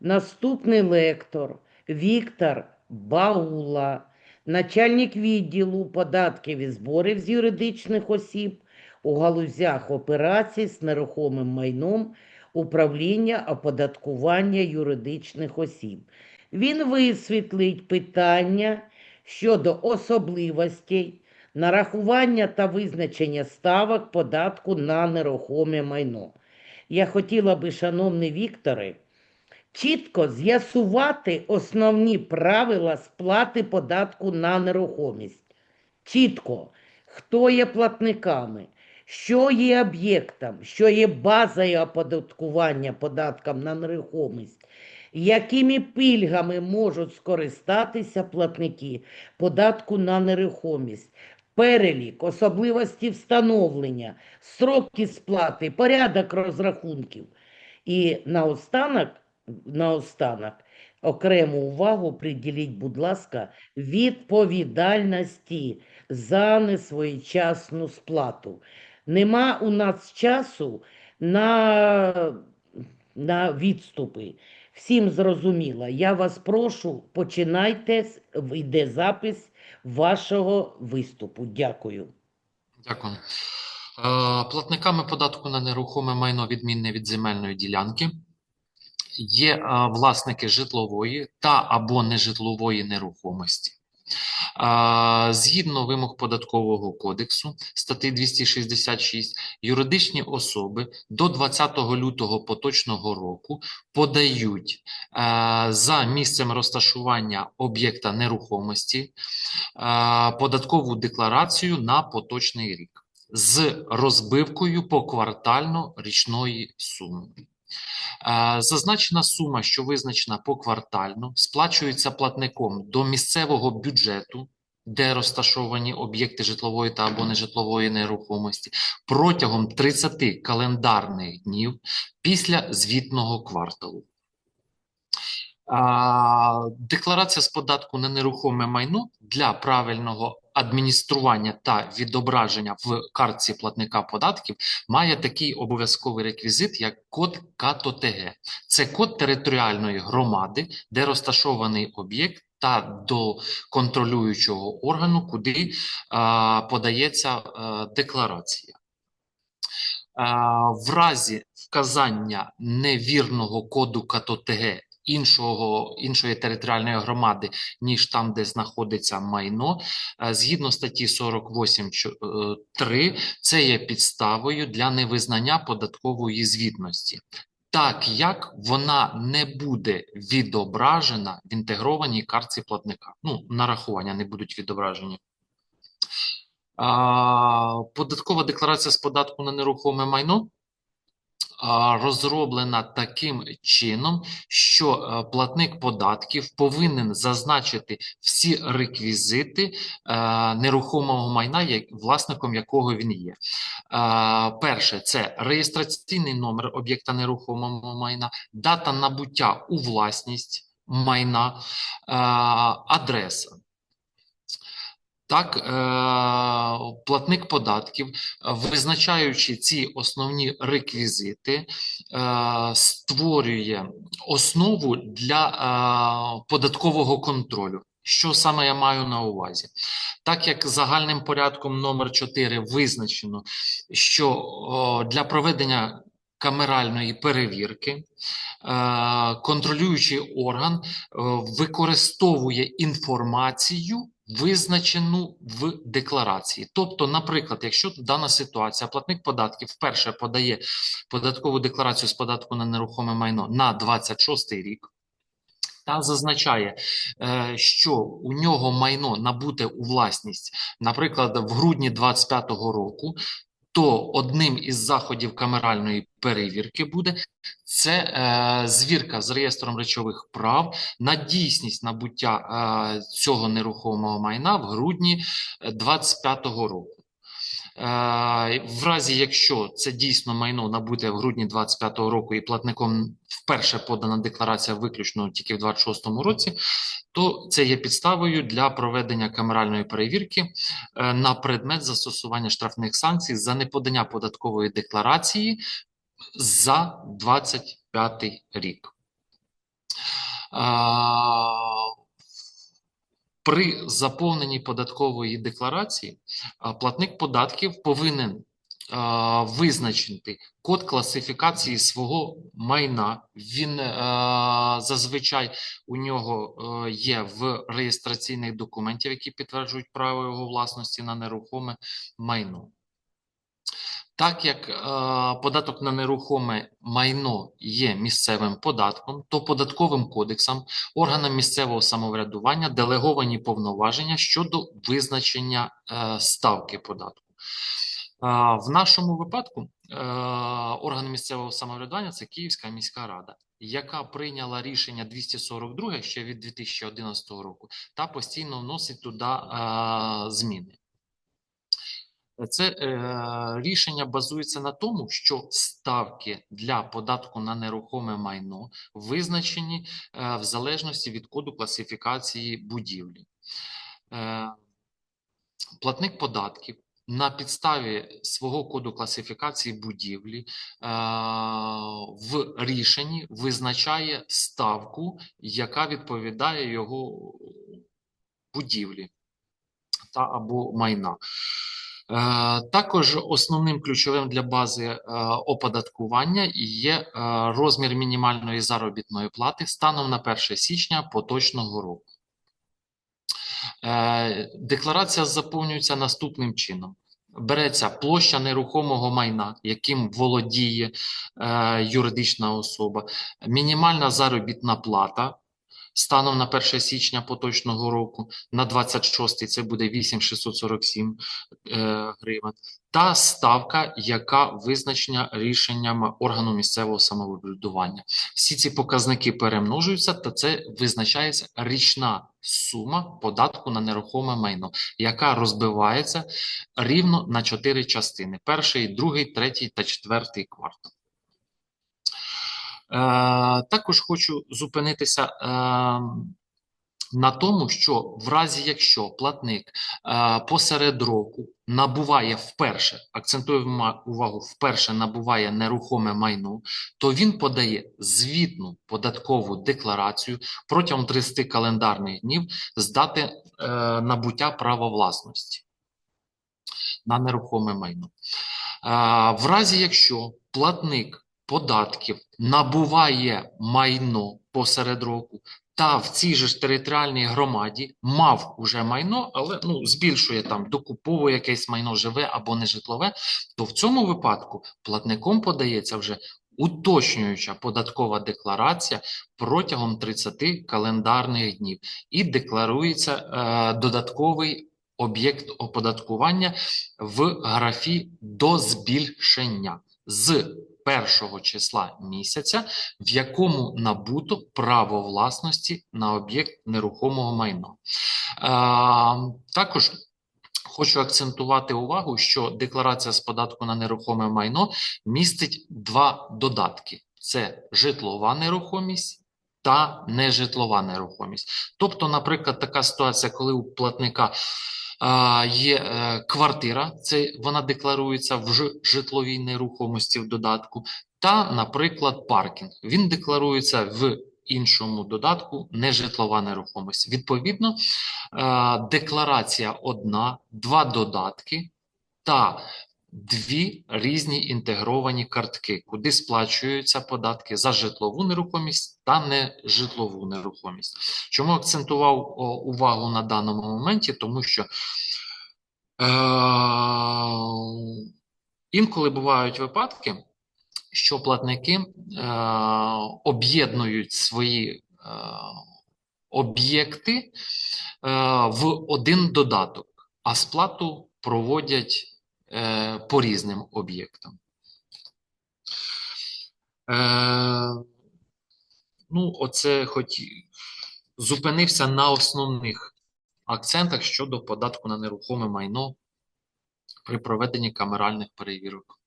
Наступний лектор Віктор Баула, начальник відділу податків і зборів з юридичних осіб у галузях операцій з нерухомим майном управління оподаткування юридичних осіб. Він висвітлить питання щодо особливостей нарахування та визначення ставок податку на нерухоме майно. Я хотіла би, шановний Вікторе, чітко з'ясувати основні правила сплати податку на нерухомість. Чітко, хто є платниками, що є об'єктом, що є базою оподаткування податком на нерухомість, якими пільгами можуть скористатися платники податку на нерухомість, перелік, особливості встановлення, строки сплати, порядок розрахунків. І наостанок, наостанок окрему увагу приділіть, будь ласка, відповідальності за несвоєчасну сплату. Нема у нас часу на, на відступи. Всім зрозуміло. Я вас прошу, починайте, йде запис вашого виступу. Дякую. Дякую. Е, Платниками податку на нерухоме майно відмінне від земельної ділянки є е, власники житлової та або нежитлової нерухомості. Е, Згідно вимог податкового кодексу статті 266, юридичні особи до 20 лютого поточного року подають е, за місцем розташування об'єкта нерухомості податкову декларацію на поточний рік з розбивкою поквартально річної суми. Е, Зазначена сума, що визначена поквартально, сплачується платником до місцевого бюджету, де розташовані об'єкти житлової та або нежитлової нерухомості, протягом 30 календарних днів після звітного кварталу. Декларація з податку на нерухоме майно для правильного адміністрування та відображення в картці платника податків має такий обов'язковий реквізит, як код КТОТГ. Це код територіальної громади, де розташований об'єкт та до контролюючого органу, куди а, подається а, декларація. А, В разі вказання невірного коду КТОТГ іншого, іншої територіальної громади, ніж там, де знаходиться майно, е, згідно статті 48.3, це є підставою для невизнання податкової звітності. Так як вона не буде відображена в інтегрованій картці платника. Ну, нарахування не будуть відображені. А, Податкова декларація з податку на нерухоме майно розроблена таким чином, що е, платник податків повинен зазначити всі реквізити е, нерухомого майна, власником якого він є. Е, Перше це реєстраційний номер об'єкта нерухомого майна, дата набуття у власність майна, адреса. Так, е, платник податків, визначаючи ці основні реквізити, е, створює основу для е, податкового контролю. Що саме я маю на увазі? Так як загальним порядком номер 4 визначено, що для проведення камеральної перевірки контролюючий орган використовує інформацію, визначену в декларації. Тобто, наприклад, якщо дана ситуація, платник податків вперше подає податкову декларацію з податку на нерухоме майно на 26 рік. Та зазначає, е, що у нього майно набуте у власність, наприклад, в грудні 25-го року, то одним із заходів камеральної перевірки буде це е, звірка з реєстром речових прав на дійсність набуття е, цього нерухомого майна в грудні 25-го року. Е, В разі, якщо це дійсно майно набуте в грудні 25-го року і платником вперше подана декларація виключно тільки в 26-му році, то це є підставою для проведення камеральної перевірки е, на предмет застосування штрафних санкцій за неподання податкової декларації за 25 рік. При заповненні податкової декларації платник податків повинен визначити код класифікації свого майна. Він зазвичай у нього е, є в реєстраційних документів, які підтверджують право його власності на нерухоме майно. Так як е, податок на нерухоме майно є місцевим податком, то податковим кодексом органам місцевого самоврядування делеговані повноваження щодо визначення е, ставки податку. Е, в нашому випадку е, органи місцевого самоврядування це Київська міська рада, яка прийняла рішення 242 ще від 2011 року та постійно вносить туди е, зміни. Це е, рішення базується на тому, що ставки для податку на нерухоме майно визначені е, в залежності від коду класифікації будівлі. Е, платник податків на підставі свого коду класифікації будівлі е, в рішенні визначає ставку, яка відповідає його будівлі та або майна. Е, Також основним ключовим для бази е, оподаткування є е, розмір мінімальної заробітної плати станом на 1 січня поточного року. Декларація заповнюється наступним чином. Береться площа нерухомого майна, яким володіє е, юридична особа, мінімальна заробітна плата станом на 1 січня поточного року, на 26 це буде 8647 е, гривень, та ставка, яка визначена рішенням органу місцевого самоврядування. Всі ці показники перемножуються, та це визначається річна сума податку на нерухоме майно, яка розбивається рівно на чотири частини: перший, другий, третій та четвертий квартал. Е, також хочу зупинитися е, на тому, що в разі якщо платник е, посеред року набуває вперше, акцентуємо увагу, вперше набуває нерухоме майно, то він подає звітну податкову декларацію протягом 30 календарних днів з дати е, набуття права власності на нерухоме майно. В разі якщо платник податків набуває майно посеред року, та в цій же ж територіальній громаді мав уже майно, але ну, збільшує там, докуповує якесь майно живе або нежитлове, то в цьому випадку платником подається вже уточнююча податкова декларація протягом 30 календарних днів. І декларується е, додатковий об'єкт оподаткування в графі до збільшення з першого числа місяця, в якому набуто право власності на об'єкт нерухомого майна. Е, також хочу акцентувати увагу, що декларація з податку на нерухоме майно містить два додатки: це житлова нерухомість. Та нежитлова нерухомість. Тобто, наприклад, така ситуація, коли у платника є е, квартира, це вона декларується в житловій нерухомості в додатку, та, наприклад, паркінг. Він декларується в іншому додатку нежитлова нерухомість. Відповідно, е, декларація одна, два додатки та дві різні інтегровані картки, куди сплачуються податки за житлову нерухомість та нежитлову нерухомість. Чому акцентував увагу на даному моменті? Тому що е, інколи бувають випадки, що платники е, об'єднують свої е, об'єкти е, в один додаток, а сплату проводять е, по різним об'єктам. Е, ну, оце хоч зупинився на основних акцентах щодо податку на нерухоме майно при проведенні камеральних перевірок.